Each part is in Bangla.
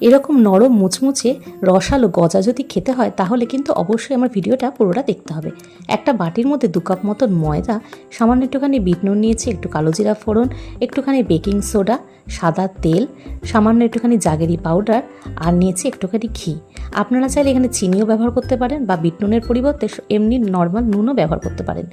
এরকম নরম মুচমুচে রসালো গজা যদি খেতে হয়, তাহলে কিন্তু অবশ্যই আমার ভিডিওটা পুরোটা দেখতে হবে। একটা বাটির মধ্যে দু কাপ মতন ময়দা, সামান্য একটুখানি বিট নুন নিয়েছি, একটু কালো জিরা ফোড়ন, একটুখানি বেকিং সোডা, সাদা তেল, সামান্য একটুখানি জাগেরি পাউডার আর নিয়েছি একটুখানি ঘি। আপনারা চাইলে এখানে চিনিও ব্যবহার করতে পারেন বা বিট নুনের পরিবর্তে এমনি নর্মাল নুনও ব্যবহার করতে পারেন।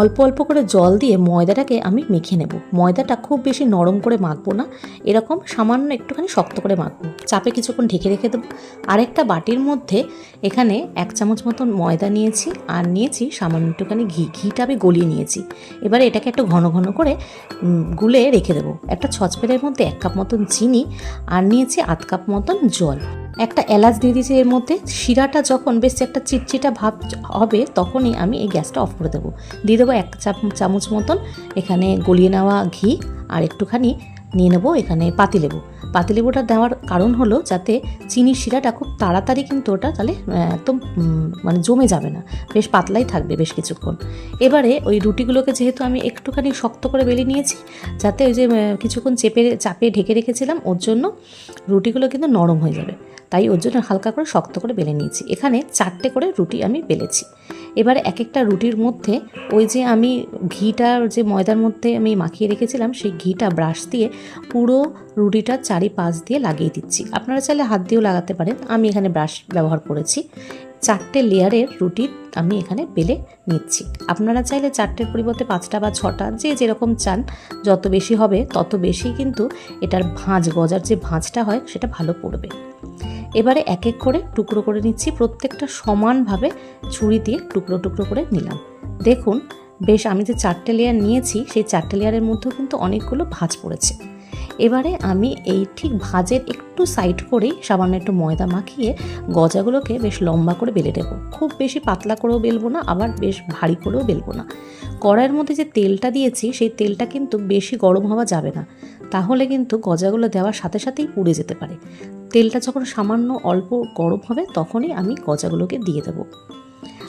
অল্প অল্প করে জল দিয়ে ময়দাটাকে আমি মেখে নেব। ময়দাটা খুব বেশি নরম করে মাখবো না, এরকম সামান্য একটুখানি শক্ত করে মাখবো। চাপে কিছুক্ষণ ঢেকে রেখে দেবো। আরেকটা বাটির মধ্যে এখানে এক চামচ মতন ময়দা নিয়েছি আর নিয়েছি সামান্য একটুখানি ঘি। ঘিটা আমি গলিয়ে নিয়েছি। এবারে এটাকে একটু ঘন ঘন করে গুলে রেখে দেবো। একটা ছচপেনের মধ্যে এক কাপ মতন চিনি আর নিয়েছি আধ কাপ মতন জল। একটা এলাচ দিয়ে দিয়েছি এর মধ্যে। শিরাটা যখন বেশ একটা চিটচিটা ভাব হবে তখনই আমি এই গ্যাসটা অফ করে দেবো। দিয়ে দেবো এক চাপ- চামচ মতন এখানে গলিয়ে নেওয়া ঘি আর একটুখানি নিয়ে নেব এখানে পাতি পাতিলেবু। পাতিলেবুটা দেওয়ার কারণ হলো যাতে চিনির শিরাটা খুব তাড়াতাড়ি কিন্তু ওটা তাহলে একদম মানে জমে যাবে না। বেশ পাতলাই থাকবে বেশ কিছুক্ষণ। এবারে ওই রুটিগুলোকে যেহেতু আমি একটুখানি শক্ত করে বেলে নিয়েছি, যাতে ওই যে কিছুক্ষণ চেপে, চাপে ঢেকে রেখেছিলাম, ওর জন্য রুটিগুলো কিন্তু নরম হয়ে যাবে। তাই ওর জন্য হালকা করে শক্ত করে বেলে নিয়েছি। এখানে চারটে করে রুটি আমি বেলেছি। এবারে এক একটা রুটির মধ্যে ওই যে আমি ঘিটার যে ময়দার মধ্যে আমি মাখিয়ে রেখেছিলাম, সেই ঘিটা ব্রাশ দিয়ে পুরো রুটিটার চারিপাশ দিয়ে লাগিয়ে দিচ্ছি। আপনারা চাইলে হাত দিয়েও লাগাতে পারেন। আমি এখানে ব্রাশ ব্যবহার করেছি। চারটে লেয়ারের রুটি আমি এখানে বেলে নিচ্ছি। আপনারা চাইলে চারটের পরিবর্তে পাঁচটা বা ছটা যে যেরকম চান, যত বেশি হবে তত বেশি কিন্তু এটার ভাঁজ, গজার যে ভাঁজটা হয় সেটা ভালো পড়বে। এবারে এক এক করে টুকরো করে নিচ্ছি, প্রত্যেকটা সমানভাবে ছুরি দিয়ে টুকরো টুকরো করে নিলাম। দেখুন, বেশ আমি যে চারটে লেয়ার নিয়েছি, সেই চারটে লেয়ারের মধ্যেও কিন্তু অনেকগুলো ভাঁজ পড়েছে। এবারে আমি এই ঠিক ভাঁজের একটু সাইড করেই সামান্য একটু ময়দা মাখিয়ে গজাগুলোকে বেশ লম্বা করে বেলে দেবো খুব বেশি পাতলা করেও বেলবো না, আবার বেশ ভারী করেও বেলবো না। কড়াইয়ের মধ্যে যে তেলটা দিয়েছি, সেই তেলটা কিন্তু বেশি গরম হওয়া যাবে না। তাহলে কিন্তু গজাগুলো দেওয়ার সাথে সাথেই পুড়ে যেতে পারে। তেলটা যখন সামান্য অল্প গরম হবে, তখনই আমি গজাগুলোকে দিয়ে দেবো।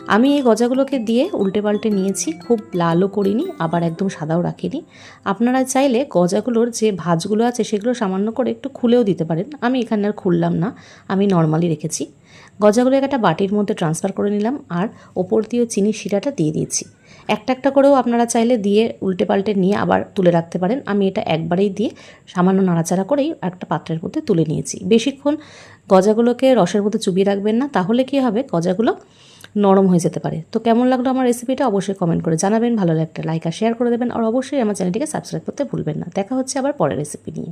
আমি এই গজাগুলোকে দিয়ে উল্টে পাল্টে নিয়েছি, খুব লালও করিনি, আবার একদম সাদাও রাখিনি। আপনারা চাইলে গজাগুলোর যে ভাজগুলো আছে, সেগুলো সামান্য করে একটু খুলেও দিতে পারেন। আমি এখানে আর খুললাম না, আমি নর্মালি রেখেছি। গজাগুলো একটা বাটির মধ্যে ট্রান্সফার করে নিলাম আর ওপর দিয়ে চিনির শিরাটা দিয়ে দিয়েছি। একটা একটা করেও আপনারা চাইলে দিয়ে উল্টে পাল্টে নিয়ে আবার তুলে রাখতে পারেন। আমি এটা একবারেই দিয়ে সামান্য নাড়াচাড়া করেই একটা পাত্রের মধ্যে তুলে নিয়েছি। বেশিক্ষণ গজাগুলোকে রসের মধ্যে চুবিয়ে রাখবেন না, তাহলে কি হবে? গজাগুলো নরম হয়ে যেতে পারে। তো কেমন লাগল আমার রেসিপিটা অবশ্যই কমেন্ট করে জানাবেন। ভালো লাগলে লাইক আর শেয়ার করে দেবেন। আর অবশ্যই আমার চ্যানেলটিকে সাবস্ক্রাইব করতে ভুলবেন না। দেখা হচ্ছে আবার পরের রেসিপি নিয়ে।